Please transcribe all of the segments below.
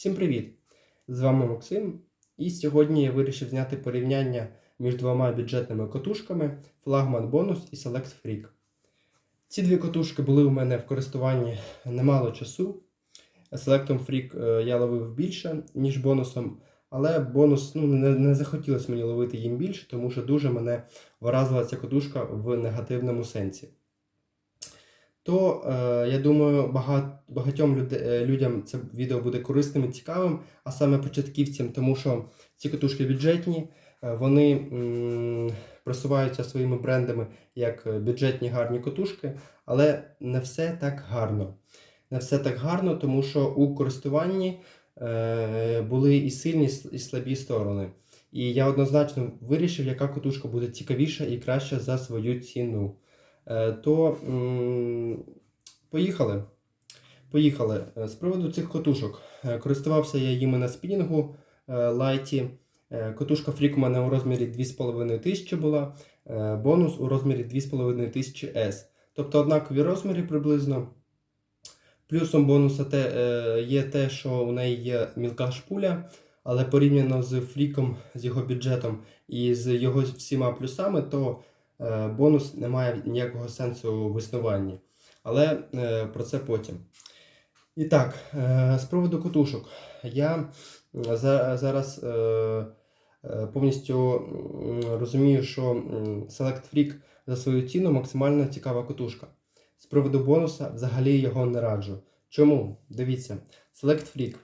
Всім привіт! З вами Максим. І сьогодні я вирішив зняти порівняння між двома бюджетними котушками Flagman Bonus і Select Freak. Ці дві котушки були у мене в користуванні немало часу. Selectom Freak е, я ловив більше, ніж бонусом, але бонус ну, не, не захотілося мені ловити їм більше, тому що дуже мене вразила ця котушка в негативному сенсі. То е, я думаю, багат, багатьом е, людям це відео буде корисним і цікавим, а саме початківцям, тому що ці котушки бюджетні, е, вони просуваються своїми брендами як бюджетні гарні котушки, але не все так гарно. Не все так гарно, тому що у користуванні були і сильні, і слабі сторони. І я однозначно вирішив, яка котушка буде цікавіша і краща за свою ціну. Е, то поїхали. Поїхали. Е, З приводу цих котушок. Е, Користувався я їми на спінінгу лайті. Котушка фрік у мене у розмірі 2500 була, бонус у розмірі 2500 S. Тобто однакові розміри приблизно. Плюсом бонуса те, є те, що у неї є мілка шпуля, але порівняно з фріком, з його бюджетом і з його всіма плюсами, то бонус не має ніякого сенсу в існуванні. Але е, про це потім. І так, е, з приводу котушок. Я зараз е, е, повністю розумію, що Select Freak за свою ціну максимально цікава котушка. З приводу бонуса взагалі його не раджу. Чому? Дивіться, Select Freak.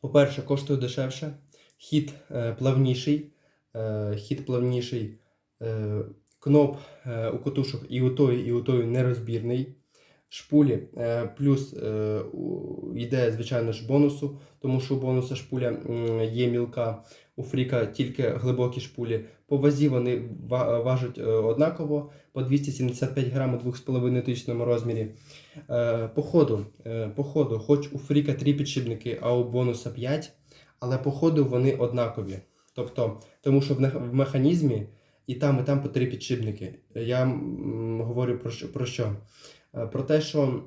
По-перше, коштує дешевше, хід е, плавніший, е, хід плавніший, е, кноп е, у котушок і у тої, і у тої нерозбірний. Шпулі е, плюс е, йде, звичайно ж, бонусу, тому що у бонуса шпуля є мілка, у фріка тільки глибокі шпулі. По вазі вони ва- важать однаково по 275 грам у 2,5 тисячному розмірі. По ходу, по ходу, хоч у фріка 3 підшипники, а у бонуса 5, але по ходу вони однакові. Тобто, тому що в механізмі і там, і там по 3 підшипники. Я говорю про що, про що? Е, Про те, що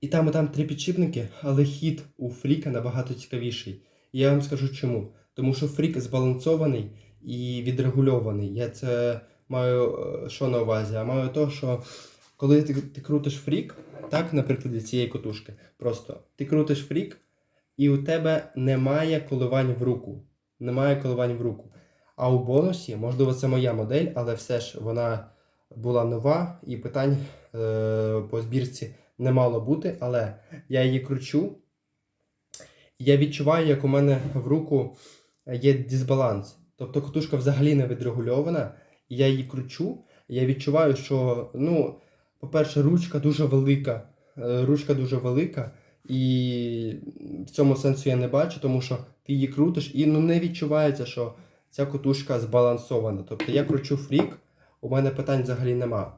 і там, і там три підшипники, але хід у фріка набагато цікавіший. І я вам скажу чому. Тому що фрік збалансований і відрегульований. Я це маю е, що на увазі? А маю то, що коли ти, ти крутиш фрік, так, на прикладі цієї котушки, просто ти крутиш фрік, і у тебе немає коливань в руку. Немає коливань в руку. А у бонусі, можливо, це моя модель, але все ж вона була нова і питань е, по збірці не мало бути, але я її кручу. Я відчуваю, як у мене в руку є дисбаланс. Тобто катушка взагалі не відрегульована, я її кручу. Я відчуваю, що, ну, по-перше, ручка дуже велика. е, Ручка дуже велика, і в цьому сенсу я не бачу, тому що ти її крутиш, і ну, не відчувається, що ця котушка збалансована. Тобто я кручу фрік, у мене питань взагалі нема.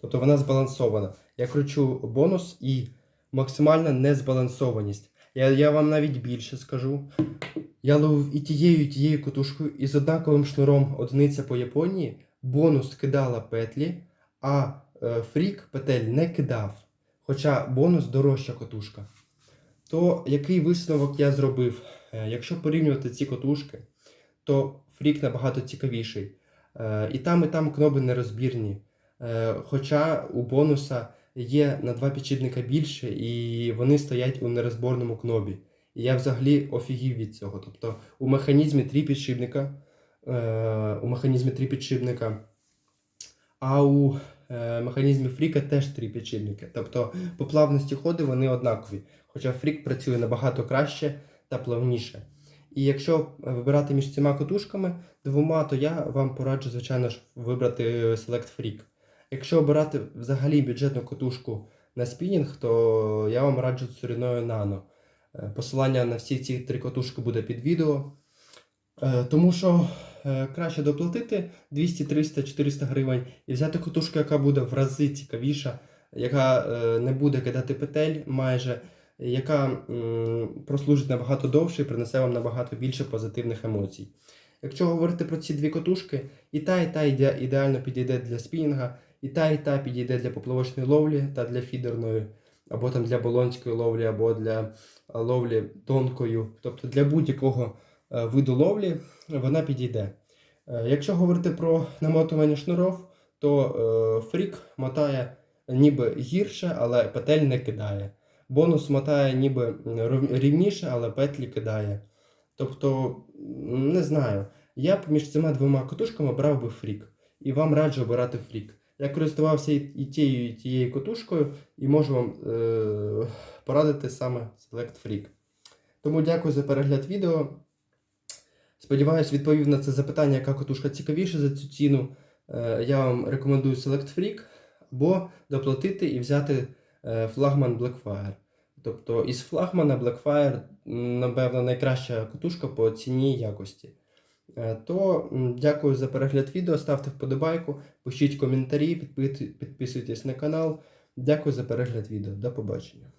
Тобто вона збалансована. Я кручу бонус і максимальна незбалансованість. Я, я вам навіть більше скажу. Я ловив і тією, і тією котушкою, і з однаковим шнуром одиниця по Японії. Бонус кидала петлі, а е, фрік петель не кидав. Хоча бонус дорожча котушка. То який висновок я зробив? Е, якщо порівнювати ці котушки, то фрік набагато цікавіший. Е, і там, і там кноби нерозбірні. Е, Хоча у бонуса є на два підшипника більше, і вони стоять у нерозборному кнобі. І я взагалі офігів від цього. Тобто у механізмі три підшипника, е, у механізмі три підшипника, а у механізмі фріка теж три підшипники. Тобто по плавності ходу вони однакові. Хоча фрік працює набагато краще та плавніше. І якщо вибирати між цими котушками двома, то я вам пораджу, звичайно ж, вибрати Select Freak. Якщо обирати взагалі бюджетну котушку на спінінг, то я вам раджу цуріною Nano. Е, Посилання на всі ці три котушки буде під відео. Е, Тому що е, краще доплатити 200, 300, 400 гривень і взяти котушку, яка буде в рази цікавіша, яка е, не буде кидати петель майже, яка прослужить набагато довше і принесе вам набагато більше позитивних емоцій. Якщо говорити про ці дві котушки, і та, і та ідеально підійде для спінінга, і та, і та підійде для поплавочної ловлі та для фідерної. або там для болонської ловлі, або для е, ловлі тонкою, тобто для будь-якого е, виду ловлі вона підійде. Е, Якщо говорити про намотування шнуров, то фрік мотає ніби гірше, але петель не кидає. Бонус мотає ніби рівніше, але петлі кидає. Тобто, не знаю. Я б між цими двома котушками брав би фрік. І вам раджу обирати фрік. Я користувався і, тією, і тією котушкою, і можу вам е- порадити саме Select Freak. Тому дякую за перегляд відео. Сподіваюсь, відповів на це запитання, яка котушка цікавіша за цю ціну. Е, Я вам рекомендую Select Freak або доплатити і взяти флагман Blackfire. Тобто із флагмана Blackfire, напевно, найкраща катушка по ціні і якості. Е, То дякую за перегляд відео, ставте вподобайку, пишіть коментарі, підписуйтесь на канал. Дякую за перегляд відео. До побачення.